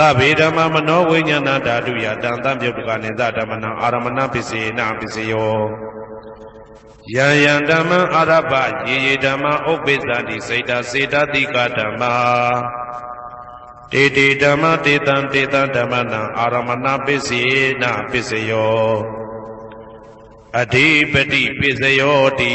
သဗ္ဗေဓမ္မမနောဝိညာဏဓာတုယတံတံပြုတ်တကနိသဓမ္မနံအာရမဏပစ္စေနပစ္စယောယံယံဓမ္မအာရပယေယေဓမ္မဥပ္ပိသတိစေတစေတတိကဓမ္မာတေတေဓမ္မတေတံတေတံဓမ္မနံအာရမဏပစ္စေနပစ္စယောအဓိပတိပစ္စယောတိ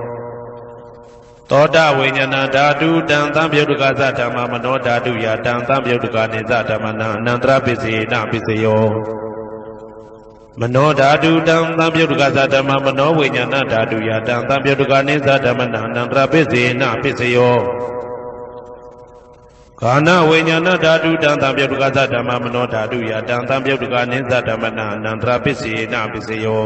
သောတဝိညာဏဓာတုတံသံပြုတ်တကသဓမ္မမနောဓာတုယတံသံပြုတ်တကနေသဓမ္မနံအနန္တရပစ္စယေနပစ္စယောမနောဓာတုတံသံပြုတ်တကသဓမ္မမနောဝိညာဏဓာတုယတံသံပြုတ်တကနေသဓမ္မနံအနန္တရပစ္စေနပစ္စယောခန္ဓာဝိညာဏဓာတုတံသံပြုတ်တကသဓမ္မမနောဓာတုယတံသံပြုတ်တကနေသဓမ္မနံအနန္တရပစ္စေနပစ္စယော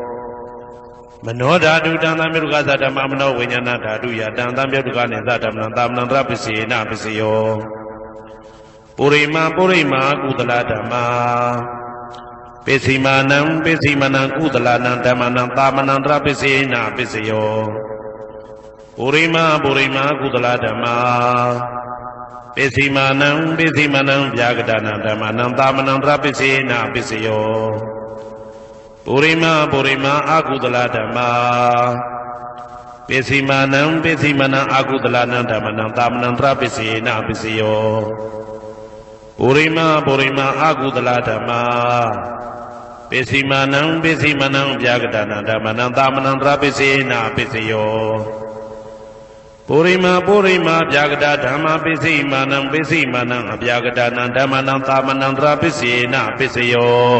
မနောဓာတုတံသံမြုကသဓမ္မမနောဝိညာဏဓာတုယတံသံမြုကနေသဓမ္မနံသာမဏံတရပစ္စေနပစ္စယောပုရိမာပုရိမာကုသလဓမ္မာပိစိမာနံပိစိမနံကုသလနံဓမ္မနံသာမဏံတရပစ္စေနပစ္စယောပုရိမာပုရိမာကုသလဓမ္မာပိစိမာနံပိစိမနံဗျာကတနံဓမ္မနံသာမဏံတရပစ္စေနပစ္စယော ပုရိမပုရိမအာကုသလဓမ္မာပိစီမာနံပိစီမနံအာကုသလနံဓမ္မနံတာမနံတရပိစီနာပိစီယောပုရိမပုရိမအာကုသလဓမ္မာပိစီမာနံပိစီမနံဗျာကတနာဓမ္မနံတာမနံတရပိစီနာပိစီယောပုရိမပုရိမဗျာကတဓမ္မပိစီမာနံပိစီမာနံအဗျာကတနာဓမ္မနံတာမနံတရပိစီနာပိစီယော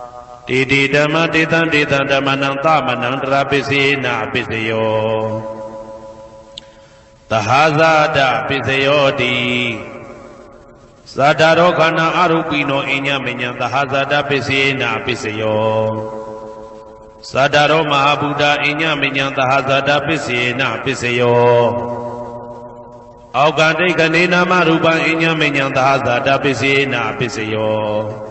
တေတိဓမ္မတေတံတေတံဓမ္မနံသမနံတရာပစ္စေနာပစ္စယောသဟာဇာတပစ္စယောတိဇာတာရောခန္ဓာအရူပိနောအညမညံသဟာဇာတပစ္စေနာပစ္စယောဇာတာရောမဟာဗုဒ္ဓအညမညံသဟာဇာတပစ္စေနာပစ္စယောအောက်ကတိတ်ကနေနာမရူပံအညမညံသဟာဇာတပစ္စေနာပစ္စယော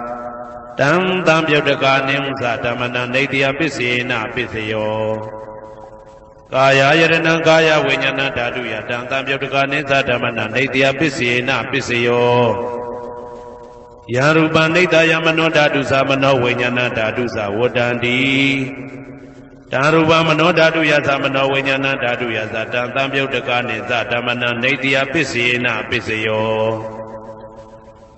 တံတံပြုတ်တကာနိသဓမ္မနံနေတယပစ္စေနပစ္စယောကာယယရဏံကာယဝိညာဏဓာတုယတံတံပြုတ်တကာနိသဓမ္မနံနေတယပစ္စေနပစ္စယောယရူပနိတယမနောဓာတုသမနောဝိညာဏဓာတုသဝတ္တန္တိတံရူပမနောဓာတုယသမနောဝိညာဏဓာတုယသတံတံပြုတ်တကာနိသဓမ္မနံနေတယပစ္စေနပစ္စယော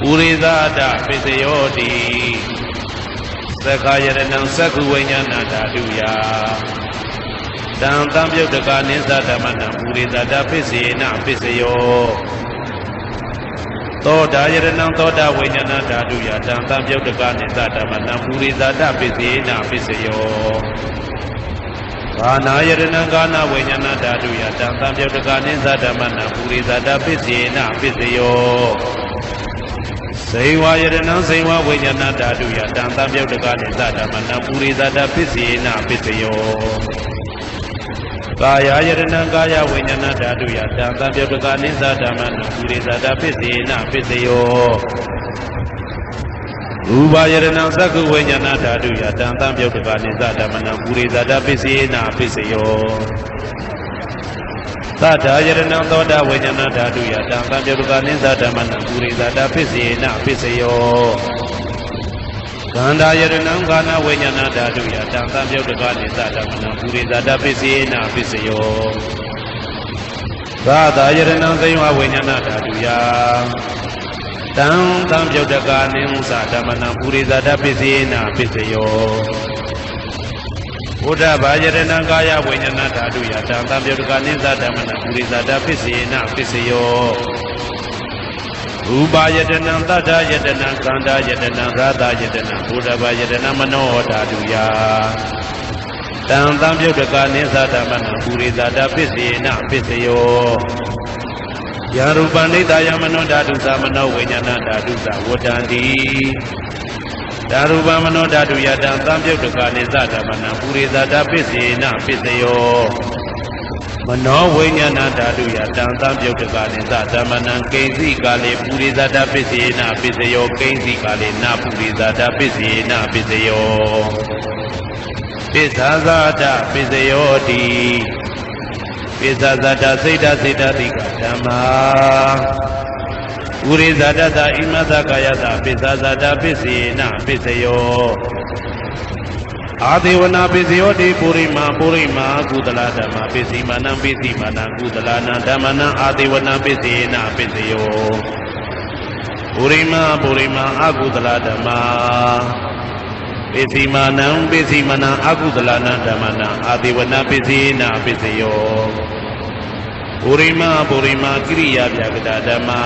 ဥရိသဒပစ္စယောတိသက္ခာယရဏံသက္ခုဝိညာဏဓာတုယတံတံပြုတ်တကနိသဓမ္မနံဥရိသဒပစ္စေနပစ္စယောသောတာယရဏံသောတာဝိညာဏဓာတုယတံတံပြုတ်တကနိသဓမ္မနံဥရိသဒပစ္စေနပစ္စယောကာနာယရဏံကာနာဝိညာဏဓာတုယတံတံပြုတ်တကနိသဓမ္မနံဥရိသဒပစ္စေနပစ္စယော စေဝါယရဏံစေဝဝိညာဏဓာတုယတံတံပြုတ်တကနိသဓမ္မနံပုရိသတပစ္စေနပစ္စယောကာယယရဏံကာယဝိညာဏဓာတုယတံတံပြုတ်တကနိသဓမ္မနံပုရိသတပစ္စေနပစ္စယောရူပယရဏံသက္ကုဝိညာဏဓာတုယတံတံပြုတ်တကနိသဓမ္မနံပုရိသတပစ္စေနပစ္စယော သတ္ထာယရဏံသောတာဝိညာဏဓာတုယတံတံပြုတ်ကနိသဓမ္မနံပုရိသတာပစ္စေနပစ္စယောကန္တာယရဏံကာနဝိညာဏဓာတုယတံတံပြုတ်ကနိသဓမ္မနံပုရိသတာပစ္စေနပစ္စယောကသာသာယရဏံသိဝဝိညာဏဓာတုယတံသံပြုတ်တကာနိဥ္စဓမ္မနံပုရိသတပစ္စေနပစ္စယော ဘုဒ္ဓဘာယရဏံကာယဝိညာဏဓာတုယတံသံပြုတ်တကာနိသဓမ္မနံပုရိသတပစ္စေနပစ္စယောရူပယတနံတတ္ထယတနံကန္တာယတနံသာသယတနံဘုဒ္ဓဘာယတနံမနောဓာတုယတံသံပြုတ်တကာနိသဓမ္မနံပုရိသတပစ္စေနပစ္စယောယာရူပနိတယမနောဓာတုသမနောဝိညာဏဓာတုသဝတ္တန္တိ ဓာရူပမနောဓာတုယတံသံပြုတ်တကာနိသဓမ္မနံပုရိသတပစ္စေနပစ္စယောမနောဝိညာဏဓာတုယတံသံပြုတ်တကာနိသဓမ္မနံကိဉ္စီကာလေပုရိသတပစ္စေနပစ္စယောကိဉ္စီကာလေနပုရိသတပစ္စေနပစ္စယောပစ္ဆာဇာတပစ္စယောတိပိစ္ဆာဇာတစိတ်တစိတ်တတိကဓမ္မာ ဥရိဇာတသဣမသကာယသပိစ္ဆာဇာတပစ္စေနပစ္စယောအာဒေဝနာပစ္စယောတိပုရိမာပုရိမာကုသလဓမ္မပစ္စည်းမာနံပစ္စည်းမာနံကုသလနာဓမ္မနံအာဒေဝနာပစ္စေနပစ္စယောပုရိမာပုရိမာအကုသလဓမ္မာပစ္စည်းမာနံပစ္စည်းမနံအကုသလနာဓမ္မနံအာဒေဝနာပစ္စည်းနာပစ္စယော ပုရိမာပုရိမာကိရိယာပြကတာဓမ္မာ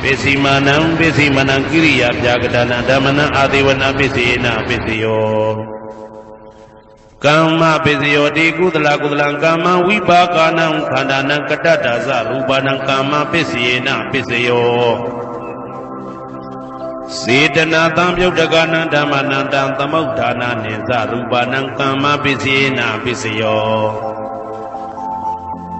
ပစ္စည်းမာနံပစ္စည်းမနံကိရိယာပြကတာနာဓမ္မနံအာဒေဝနာပစ္စည်းနာပစ္စယောကမ္မပစ္စယောတိကုသလကုသလံကမ္မဝိပါကနံခန္ဓာနံကတ္တတာဇရူပနံကမ္မပစ္စယေနပစ္စယောစေတနာတံပြုတ်တကနံဓမ္မနံတံသမုဋ္ဌာနာနိသရူပနံကမ္မပစ္စယေနပစ္စယော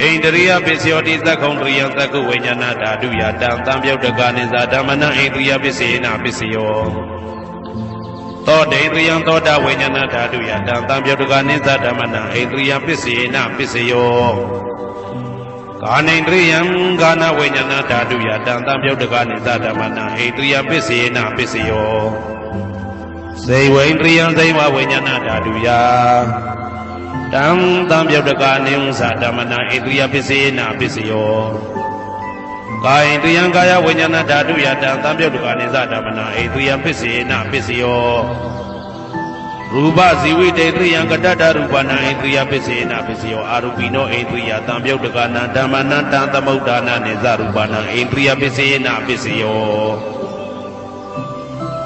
ဣန္ဒရိယပစ္စယောတိသက္ခုံတရိယသက္ကုဝိညာဏဓာတုယတံသံပြုတ်တကနိသဓမ္မနံဣန္ဒရိယပစ္စယေနပစ္စယောသောတေန္ဒရိယံသောတာဝိညာဏဓာတုယတံသံပြုတ်တကနိသဓမ္မနံဣန္ဒရိယပစ္စယေနပစ္စယောကာနိန္ဒရိယံကာနဝိညာဏဓာတုယတံသံပြုတ်တကနိသဓမ္မနံဣန္ဒရိယပစ္စယေနပစ္စယောဇေဝိန္ဒရိယံဇေဝဝိညာဏဓာတုယ တံသံပြုတ်တကနိဥ္စဓမ္မနာဣန္ဒြိယပစ္စေနာပစ္စယောကာယတယံကာယဝိညာဏဓာတုယတံသံပြုတ်တကနိသဓမ္မနာဣန္ဒြိယပစ္စေနာပစ္စယောရူပဇီဝိတေတယံကတ္တတရူပနာဣန္ဒြိယပစ္စေနာပစ္စယောအာရူပိနောဣန္ဒြိယသံပြုတ်တကနာဓမ္မနာတံသမုဋ္ဌာနာနိသရူပနာဣန္ဒြိယပစ္စေနာပစ္စယော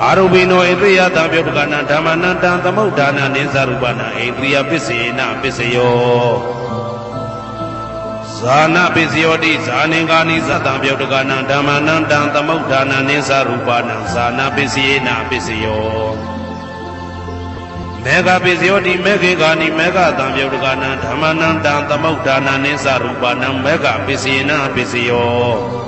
အာရုပိနောဣတိယတံပြုတ်တကနာဓမ္မနံတံသမုဋ္ဌာနာနိသရူပနာဣန္ဒြိယပစ္စေနပစ္စယောဇာနာပစ္စယောတိဇာနေကာနိသတံပြုတ်တကနာဓမ္မနံတံသမုဋ္ဌာနာနိသရူပနာဇာနာပစ္စယေနပစ္စယောမေဃပစ္စယောတိမေခေကာနိမေဃတံပြုတ်တကနာဓမ္မနံတံသမုဋ္ဌာနာနိသရူပနာမေဃပစ္စယေနပစ္စယော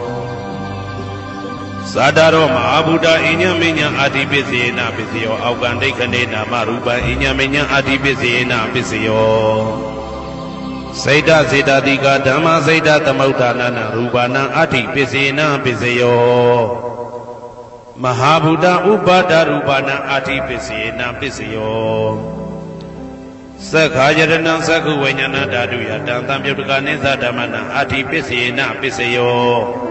သာတာရောမဟာဗုဒ္ဓအိညာမညာအာတိပစ္စေနပစ္စယောအောက်ကံဒိဋ္ဌနေနာမရူပံအိညာမညာအာတိပစ္စေနပစ္စယောစိတ်တစေတတိကဓမ္မစိတ်တသမုဋ္ဌာနနာရူပနာအာတိပစ္စေနပစ္စယောမဟာဗုဒ္ဓဥပါဒရူပနာအာတိပစ္စေနပစ္စယောသက္ခာယရဏံသက္ခုဝိညာဏဓာတုယတံတံပြုတ်တကနိသဓမ္မနာအာတိပစ္စေနပစ္စယော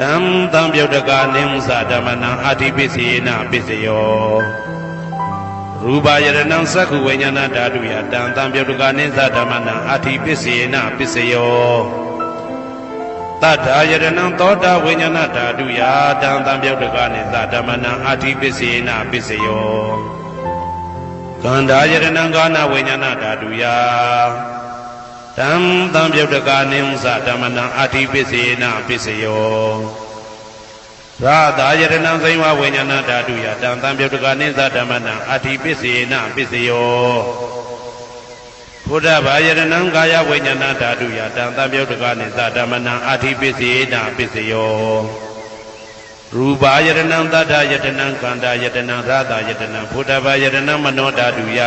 တံသံပြုတ်တကနိသဓမ္မနံအဋ္ဌိပစ္စေနာပစ္စယောရူပယရဏံသက္ခုဝိညာဏဓာတုယတံသံပြုတ်တကနိသဓမ္မနံအဋ္ဌိပစ္စေနာပစ္စယောတတ္ထာယရဏံသောတာဝိညာဏဓာတုယတံသံပြုတ်တကနိသဓမ္မနံအဋ္ဌိပစ္စေနာပစ္စယောကန္တာယရဏံကာနဝိညာဏဓာတုယ တံသံပြုတ်တကနိသဓမ္မနံအဋ္ဌိပစ္စေနာပစ္စယောရာသာယရဏံဇိဝဝိညာဏဓာတုယတံသံပြုတ်တကနိသဓမ္မနံအဋ္ဌိပစ္စေနာပစ္စယောဘုဒ္ဓဘာယရဏံကာယဝိညာဏဓာတုယတံသံပြုတ်တကနိသဓမ္မနံအဋ္ဌိပစ္စေနာပစ္စယောရူပါယရဏံတတ္ထယတနံခန္ဓာယတနံရာသယတနံဘုဒ္ဓဘာယရဏံမနောဓာတုယ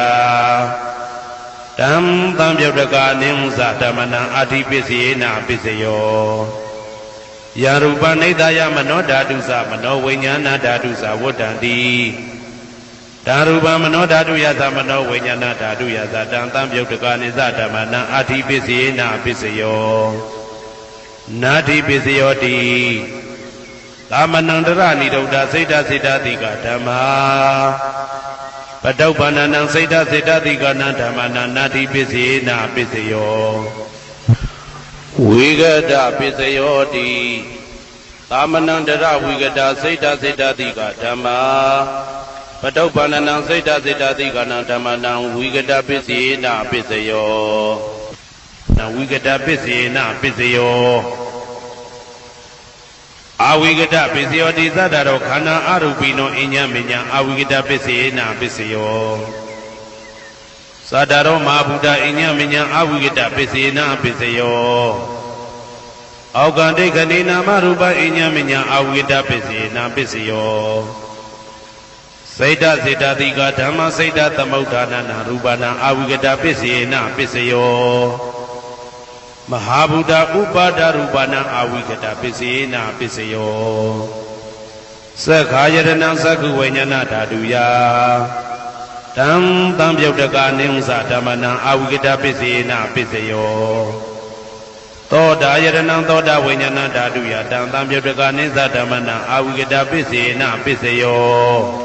တံသံပြုတ်တကနိသဓမ္မနံအဋ္ဌိပစ္စေနာပစ္စယောယာရူပနိဒာယမနောဓာတုသမနောဝိညာဏဓာတုသဝတ္တံတိဓာရူပမနောဓာတုယသမနောဝိညာဏဓာတုယသတံသံပြုတ်တကနိသဓမ္မနံအဋ္ဌိပစ္စေနာပစ္စယောနာတိပစ္စယောတိသာမဏံတရဏိဒုဒ္ဓစိတ်တစိတ္တတိကဓမ္မာ ပတုပ္ပန္နံစိတ်တစိတ္တတိကနံဓမ္မနာနာတိပစ္စေနာပစ္စယောဝိဂဒပစ္စယောတိသာမဏံတရဝိဂဒစိတ်တစိတ္တတိကဓမ္မာပတုပ္ပန္နံစိတ်တစိတ္တတိကနံဓမ္မနံဝိဂဒပစ္စေနာပစ္စယောနဝိဂဒပစ္စေနာပစ္စယော အာဝိကတပစ္စယောတိသတ္တရောခန္ဓာအရူပိနောအညမညာအာဝိကတပစ္စေနာပစ္စယောသတ္တရောမဟာဗုဒ္ဓအညမညာအာဝိကတပစ္စေနာပစ္စယောအောက်ကံဒိဋ္ဌိနာမရူပအညမညာအာဝိကတပစ္စေနာပစ္စယောစိတ်တစေတတိကဓမ္မစိတ်တသမုဋ္ဌာနနာရူပနာအာဝိကတပစ္စေနာပစ္စယော မဟာဗုဒ္ဓဥပါဒရူပနာအာဝိကတပစ္စေနာပစ္စယောသက္ခာယရဏသက္ခုဝိညာဏဓာတုယတံတံပြုတ်တကနိဥ္စဓမ္မနံအာဝိကတပစ္စေနာပစ္စယောသောတာယရဏသောတာဝိညာဏဓာတုယတံတံပြုတ်တကနိသဓမ္မနံအာဝိကတပစ္စေနာပစ္စယော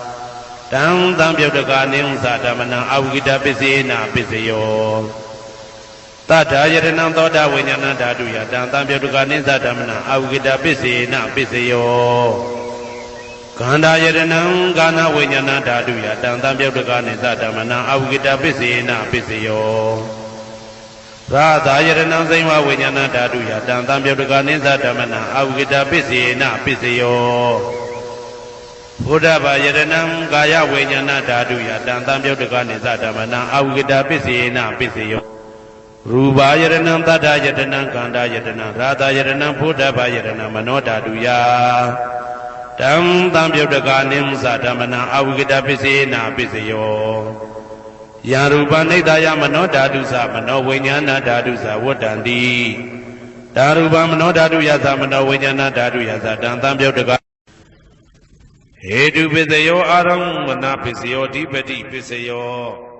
တံသံပြုတ်တကနိဥ္စဓမ္မနံအဝိကတပစ္စေနာပစ္စယောတတ္ထာယတနံသောတာဝိညာဏဓာတုယတံသံပြုတ်တကနိသဓမ္မနံအဝိကတပစ္စေနာပစ္စယောခန္ဓာယတနံကာနဝိညာဏဓာတုယတံသံပြုတ်တကနိသဓမ္မနံအဝိကတပစ္စေနာပစ္စယောရာသာယတနံစိမ္မဝိညာဏဓာတုယတံသံပြုတ်တကနိသဓမ္မနံအဝိကတပစ္စေနာပစ္စယော ဘုဒ္ဓဘာယရဏံကာယဝိညာဏဓာတုယတံတံပြုတ်တကနိသဓမ္မနံအာဝိကတပစ္စေနပစ္စယောရူပါယရဏံတတ္ထယတနံကန္တာယတနံရာသယရဏံဘုဒ္ဓဘာယရဏံမနောဓာတုယတံတံပြုတ်တကနိသဓမ္မနံအာဝိကတပစ္စေနပစ္စယောယာရူပနိဒာယမနောဓာတုသမနောဝိညာဏဓာတုသဝတ္တံတိဓာရူပမနောဓာတုယသမနောဝိညာဏဓာတုယသတံတံပြုတ်တက ဟေတုပစ္စယောအာရမဏပစ္စယောဓိပတိပစ္စယော